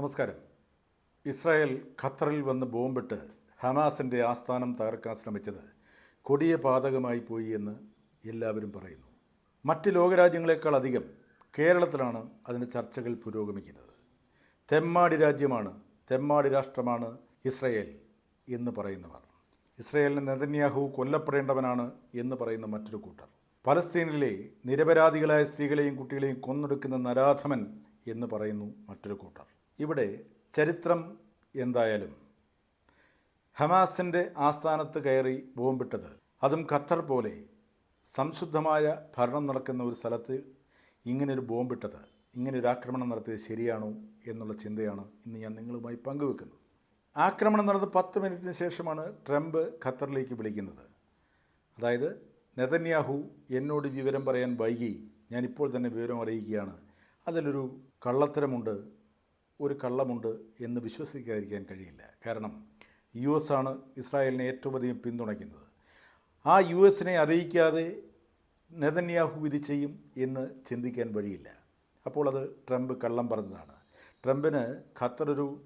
നമസ്കാരം. ഇസ്രായേൽ ഖത്തറിൽ വന്ന് ബോംബിട്ട് ഹമാസിന്റെ ആസ്ഥാനം തകർക്കാൻ ശ്രമിച്ചത് കൊടിയ പാതകമായി പോയി എന്ന് എല്ലാവരും പറയുന്നു. മറ്റ് ലോകരാജ്യങ്ങളെക്കാൾ അധികം കേരളത്തിലാണ് അതിന്റെ ചർച്ചകൾ പുരോഗമിക്കുന്നത്. തെമ്മാടി രാജ്യമാണ് തെമ്മാടി രാഷ്ട്രമാണ് ഇസ്രയേൽ എന്ന് പറയുന്നവർ. ഇസ്രയേലിന് നെതന്യാഹു കൊല്ലപ്പെടേണ്ടവനാണ് എന്ന് പറയുന്ന മറ്റൊരു കൂട്ടർ. പലസ്തീനിലെ നിരപരാധികളായ സ്ത്രീകളെയും കുട്ടികളെയും കൊന്നൊടുക്കുന്ന നരാധമൻ എന്ന് പറയുന്നു മറ്റൊരു കൂട്ടർ. ഇവിടെ ചരിത്രം എന്തായാലും? ഹമാസിന്റെ ആസ്ഥാനത്ത് കയറി ബോംബിട്ടത്. അതും ഖത്തർ പോലെ സംശുദ്ധമായ ഭരണം നടക്കുന്ന ഒരു സ്ഥലത്ത് ഇങ്ങനൊരു ബോംബിട്ടത്. ഇങ്ങനെ ഒരു ആക്രമണം നടത്തിയത് ശരിയാണോ എന്നുള്ള ചിന്തയാണ് ഇന്ന് ഞാൻ നിങ്ങളുമായി പങ്കുവെക്കുന്നത്. ആക്രമണം നടന്ന് പത്ത് മിനിറ്റിന് ശേഷമാണ് ട്രംപ് ഖത്തറിലേക്ക് വിളിക്കുന്നത്. അതായത് നെതന്യാഹു എന്നോട് വിവരം പറയാൻ വൈകി. ഞാനിപ്പോൾ തന്നെ വിവരം അറിയിക്കുകയാണ്. അതിലൊരു കള്ളത്തരമുണ്ട് ഒരു കള്ളമുണ്ട് എന്ന് വിശ്വസിക്കാതിരിക്കാൻ കഴിയില്ല. കാരണം യു എസ് ആണ് ഇസ്രായേലിനെ ഏറ്റവും അധികം പിന്തുണയ്ക്കുന്നത്. ആ യു എസിനെ അറിയിക്കാതെ നെതന്യാഹു ഇത് ചെയ്യും എന്ന് ചിന്തിക്കാൻ വഴിയില്ല. അപ്പോൾ അത് ട്രംപ് കള്ളം പറഞ്ഞതാണ്. ട്രംപിന് ഖത്തർ ഒരു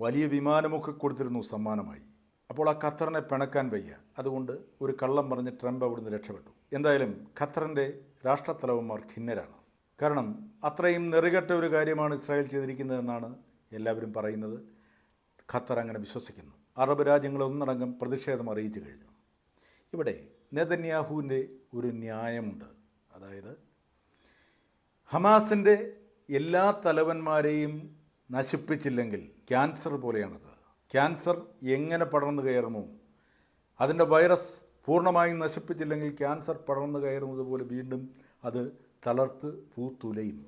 വലിയ വിമാനമൊക്കെ കൊടുത്തിരുന്നു സമ്മാനമായി. അപ്പോൾ ആ ഖത്തറിനെ പിണക്കാൻ വയ്യ. അതുകൊണ്ട് ഒരു കള്ളം പറഞ്ഞ് ട്രംപ് അവിടുന്ന് രക്ഷപ്പെട്ടു. എന്തായാലും ഖത്തറിന്റെ രാഷ്ട്രത്തലവന്മാർ ഖിന്നരാണ്. കാരണം അത്രയും നെറുകെട്ട ഒരു കാര്യമാണ് ഇസ്രായേൽ ചെയ്തിരിക്കുന്നതെന്നാണ് എല്ലാവരും പറയുന്നത്. ഖത്തർ അങ്ങനെ വിശ്വസിക്കുന്നു. അറബ് രാജ്യങ്ങൾ ഒന്നടങ്കം പ്രതിഷേധം അറിയിച്ചു കഴിഞ്ഞു. ഇവിടെ നെതന്യാഹുവിന്റെ ഒരു ന്യായമുണ്ട്. അതായത് ഹമാസിന്റെ എല്ലാ തലവന്മാരെയും നശിപ്പിച്ചില്ലെങ്കിൽ ക്യാൻസർ പോലെയാണത്. ക്യാൻസർ എങ്ങനെ പടർന്നു കയറുമോ? അതിന്റെ വൈറസ് പൂർണമായും നശിപ്പിച്ചില്ലെങ്കിൽ ക്യാൻസർ പടർന്നു കയറുന്നത് പോലെ വീണ്ടും അത് തളർത്ത് പൂത്തുലയും.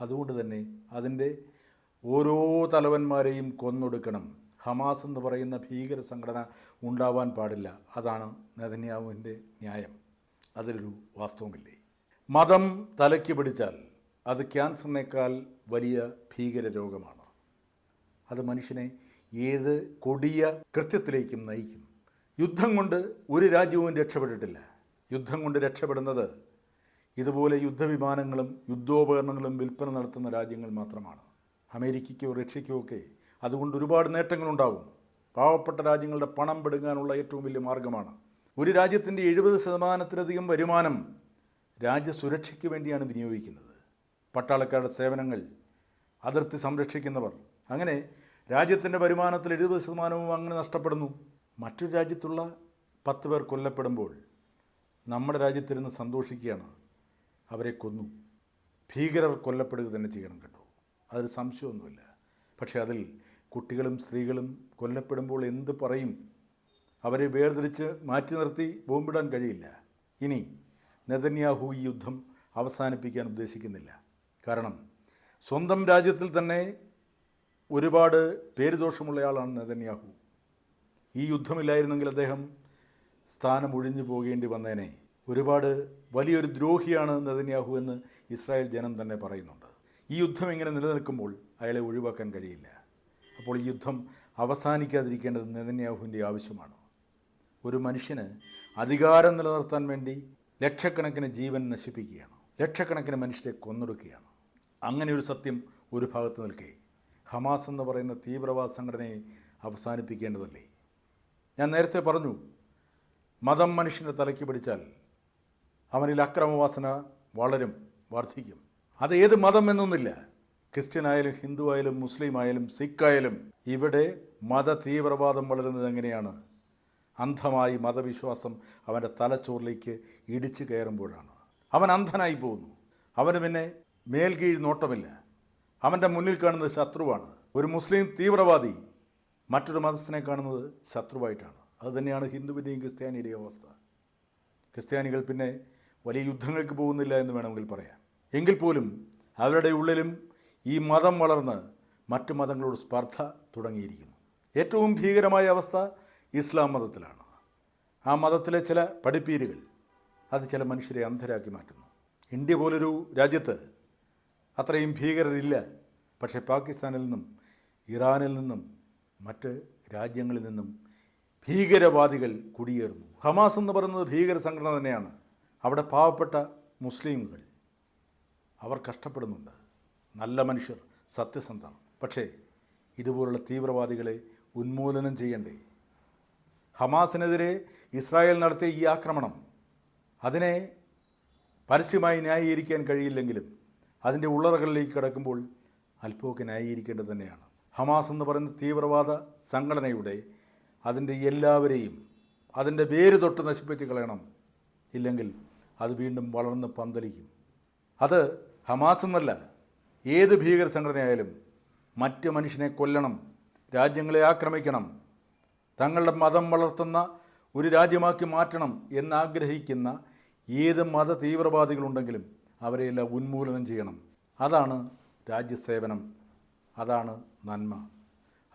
അതുകൊണ്ട് തന്നെ അതിന്റെ ഓരോ തലവന്മാരെയും കൊന്നൊടുക്കണം. ഹമാസ് എന്ന് പറയുന്ന ഭീകര സംഘടന ഉണ്ടാവാൻ പാടില്ല. അതാണ് നെതന്യാവുവിന്റെ ന്യായം. അതിലൊരു വാസ്തവമില്ലേ? മതം തലയ്ക്ക് പിടിച്ചാൽ അത് ക്യാൻസറിനേക്കാൾ വലിയ ഭീകര രോഗമാണ്. അത് മനുഷ്യനെ ഏത് കൊടിയ കൃത്യത്തിലേക്കും നയിക്കും. യുദ്ധം കൊണ്ട് ഒരു രാജ്യവും രക്ഷപ്പെട്ടിട്ടില്ല. യുദ്ധം കൊണ്ട് രക്ഷപ്പെടുന്നത് ഇതുപോലെ യുദ്ധവിമാനങ്ങളും യുദ്ധോപകരണങ്ങളും വിൽപ്പന നടത്തുന്ന രാജ്യങ്ങൾ മാത്രമാണ്. അമേരിക്കയ്ക്കോ റഷ്യയ്ക്കോ ഒക്കെ അതുകൊണ്ട് ഒരുപാട് നേട്ടങ്ങളുണ്ടാവും. പാവപ്പെട്ട രാജ്യങ്ങളുടെ പണം പെടുങ്ങാനുള്ള ഏറ്റവും വലിയ മാർഗമാണ്. ഒരു രാജ്യത്തിന്റെ എഴുപത് ശതമാനത്തിലധികം വരുമാനം രാജ്യസുരക്ഷയ്ക്ക് വേണ്ടിയാണ് വിനിയോഗിക്കുന്നത്. പട്ടാളക്കാരുടെ സേവനങ്ങൾ അതിർത്തി സംരക്ഷിക്കുന്നവർ. അങ്ങനെ രാജ്യത്തിന്റെ വരുമാനത്തിൽ എഴുപത് ശതമാനവും അങ്ങനെ നഷ്ടപ്പെടുന്നു. മറ്റൊരു രാജ്യത്തുള്ള പത്ത് പേർ കൊല്ലപ്പെടുമ്പോൾ നമ്മുടെ രാജ്യത്തിരുന്ന് സന്തോഷിക്കുകയാണ്. അവരെ കൊന്നു. ഭീകരർ കൊല്ലപ്പെടുക തന്നെ ചെയ്യണം കേട്ടോ. അതിൽ സംശയമൊന്നുമില്ല. പക്ഷേ അതിൽ കുട്ടികളും സ്ത്രീകളും കൊല്ലപ്പെടുമ്പോൾ എന്ത് പറയും? അവരെ വേർതിരിച്ച് മാറ്റി നിർത്തി ബോംബിടാൻ കഴിയില്ല. ഇനി നെതന്യാഹു ഈ യുദ്ധം അവസാനിപ്പിക്കാൻ ഉദ്ദേശിക്കുന്നില്ല. കാരണം സ്വന്തം രാജ്യത്തിൽ തന്നെ ഒരുപാട് പേരുദോഷമുള്ളയാളാണ് നെതന്യാഹു. ഈ യുദ്ധമില്ലായിരുന്നെങ്കിൽ അദ്ദേഹം സ്ഥാനം ഒഴിഞ്ഞു പോകേണ്ടി വന്നേനെ. ഒരുപാട് വലിയൊരു ദ്രോഹിയാണ് നെതന്യാഹു എന്ന് ഇസ്രായേൽ ജനം തന്നെ പറയുന്നുണ്ട്. ഈ യുദ്ധം ഇങ്ങനെ നിലനിൽക്കുമ്പോൾ അയാളെ ഒഴിവാക്കാൻ കഴിയില്ല. അപ്പോൾ ഈ യുദ്ധം അവസാനിക്കാതിരിക്കേണ്ടത് നെതന്യാഹുവിന്റെ ആവശ്യമാണ്. ഒരു മനുഷ്യന് അധികാരം നിലനിർത്താൻ വേണ്ടി ലക്ഷക്കണക്കിന് ജീവൻ നശിപ്പിക്കുകയാണ്. ലക്ഷക്കണക്കിന് മനുഷ്യരെ കൊന്നൊടുക്കുകയാണ്. അങ്ങനെ ഒരു സത്യം ഒരു ഭാഗത്ത് നിൽക്കെ. ഹമാസ് എന്ന് പറയുന്ന തീവ്രവാദ സംഘടനയെ അവസാനിപ്പിക്കേണ്ടതല്ലേ? ഞാൻ നേരത്തെ പറഞ്ഞു മതം മനുഷ്യന്റെ തലയ്ക്ക് പിടിച്ചാൽ അവനിൽ അക്രമവാസന വളരും വർദ്ധിക്കും. അത് ഏത് മതം എന്നൊന്നില്ല ക്രിസ്ത്യൻ ആയാലും ഹിന്ദു ആയാലും മുസ്ലിം ആയാലും സിഖ് ആയാലും ഇവിടെ മത തീവ്രവാദം വളരുന്നത് എങ്ങനെയാണ്? അന്ധമായി മതവിശ്വാസം അവന്റെ തലച്ചോറിലേക്ക് ഇടിച്ചു കയറുമ്പോഴാണ്. അവൻ അന്ധനായി പോകുന്നു. അവന് പിന്നെ മേൽകീഴ് നോട്ടമില്ല. അവന്റെ മുന്നിൽ കാണുന്നത് ശത്രുവാണ്. ഒരു മുസ്ലിം തീവ്രവാദി മറ്റൊരു മതസ്ഥനെ കാണുന്നത് ശത്രുവായിട്ടാണ്. അതുതന്നെയാണ് ഹിന്ദുവിന്റെയും ക്രിസ്ത്യാനിയുടെയും അവസ്ഥ. ക്രിസ്ത്യാനികൾ പിന്നെ വലിയ യുദ്ധങ്ങൾക്ക് പോകുന്നില്ല എന്ന് വേണമെങ്കിൽ പറയാം. എങ്കിൽ പോലും അവരുടെ ഉള്ളിലും ഈ മതം വളർന്ന് മറ്റു മതങ്ങളോട് സ്പർദ്ധ തുടങ്ങിയിരിക്കുന്നു. ഏറ്റവും ഭീകരമായ അവസ്ഥ ഇസ്ലാം മതത്തിലാണ്. ആ മതത്തിലെ ചില പഠിപ്പീരുകൾ അത് ചില മനുഷ്യരെ അന്ധരാക്കി മാറ്റുന്നു. ഇന്ത്യ പോലൊരു രാജ്യത്ത് അത്രയും ഭീകരരില്ല. പക്ഷേ പാകിസ്ഥാനിൽ നിന്നും ഇറാനിൽ നിന്നും മറ്റ് രാജ്യങ്ങളിൽ നിന്നും ഭീകരവാദികൾ കുടിയേറുന്നു. ഹമാസ് എന്ന് പറയുന്നത് ഭീകര സംഘടന തന്നെയാണ്. അവിടെ പാവപ്പെട്ട മുസ്ലിമുകൾ അവർ കഷ്ടപ്പെടുന്നുണ്ട്. നല്ല മനുഷ്യർ സത്യസന്ധർ. പക്ഷേ ഇതുപോലുള്ള തീവ്രവാദികളെ ഉന്മൂലനം ചെയ്യണ്ടേ? ഹമാസിനെതിരെ ഇസ്രായേൽ നടത്തിയ ഈ ആക്രമണം അതിനെ പരസ്യമായി ന്യായീകരിക്കാൻ കഴിയില്ലെങ്കിലും അതിന്റെ ഉള്ളറകളിലേക്ക് കിടക്കുമ്പോൾ അല്പമൊക്കെ ന്യായീകരിക്കേണ്ടത് തന്നെയാണ്. ഹമാസ് എന്ന് പറയുന്ന തീവ്രവാദ സംഘടനയുടെ അതിന്റെ എല്ലാവരെയും അതിന്റെ വേര് തൊട്ട് നശിപ്പിച്ച് കളയണം ഇല്ലെങ്കിൽ അത് വീണ്ടും വളർന്ന് പന്തലിക്കും. അത് ഹമാസ് എന്നല്ല ഏത് ഭീകര സംഘടനയായാലും മറ്റ് മനുഷ്യനെ കൊല്ലണം രാജ്യങ്ങളെ ആക്രമിക്കണം തങ്ങളുടെ മതം വളർത്തുന്ന ഒരു രാജ്യമാക്കി മാറ്റണം എന്നാഗ്രഹിക്കുന്ന ഏത് മത തീവ്രവാദികളുണ്ടെങ്കിലും അവരെയെല്ലാം ഉന്മൂലനം ചെയ്യണം. അതാണ് രാജ്യസേവനം. അതാണ് നന്മ.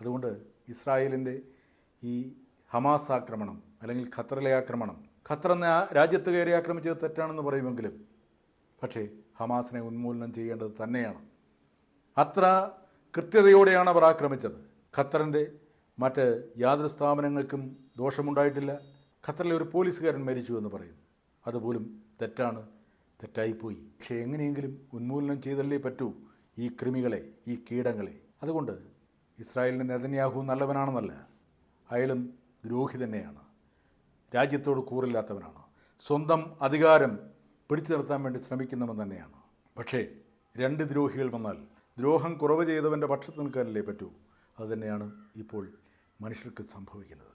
അതുകൊണ്ട് ഇസ്രായേലിന്റെ ഈ ഹമാസ് ആക്രമണം അല്ലെങ്കിൽ ഖത്തറിലെ ആക്രമണം ഖത്തർ എന്ന രാജ്യത്ത് കയറി ആക്രമിച്ചത് തെറ്റാണെന്ന് പറയുമെങ്കിലും പക്ഷേ ഹമാസിനെ ഉന്മൂലനം ചെയ്യേണ്ടത് തന്നെയാണ്. അത്ര കൃത്യതയോടെയാണ് അവർ ആക്രമിച്ചത്. ഖത്തറിന്റെ മറ്റ് യാതൊരു സ്ഥാപനങ്ങൾക്കും ദോഷമുണ്ടായിട്ടില്ല. ഖത്തറിലെ ഒരു പോലീസുകാരൻ മരിച്ചു എന്ന് പറയുന്നു. അതുപോലും തെറ്റാണ്. തെറ്റായിപ്പോയി. പക്ഷേ എങ്ങനെയെങ്കിലും ഉന്മൂലനം ചെയ്തല്ലേ പറ്റൂ ഈ കൃമികളെ ഈ കീടങ്ങളെ. അതുകൊണ്ട് ഇസ്രായേലിന്റെ നെതന്യാഹു നല്ലവനാണെന്നല്ല അയാളും ദ്രോഹി തന്നെയാണ്. രാജ്യത്തോട് കൂറില്ലാത്തവനാണ്. സ്വന്തം അധികാരം പിടിച്ചു നിർത്താൻ വേണ്ടി ശ്രമിക്കുന്നവൻ തന്നെയാണ്. പക്ഷേ രണ്ട് ദ്രോഹികൾ വന്നാൽ ദ്രോഹം കുറവ് ചെയ്തവന്റെ പക്ഷത്ത് നിൽക്കാനല്ലേ പറ്റൂ? അതുതന്നെയാണ് ഇപ്പോൾ മനുഷ്യർക്ക് സംഭവിക്കുന്നത്.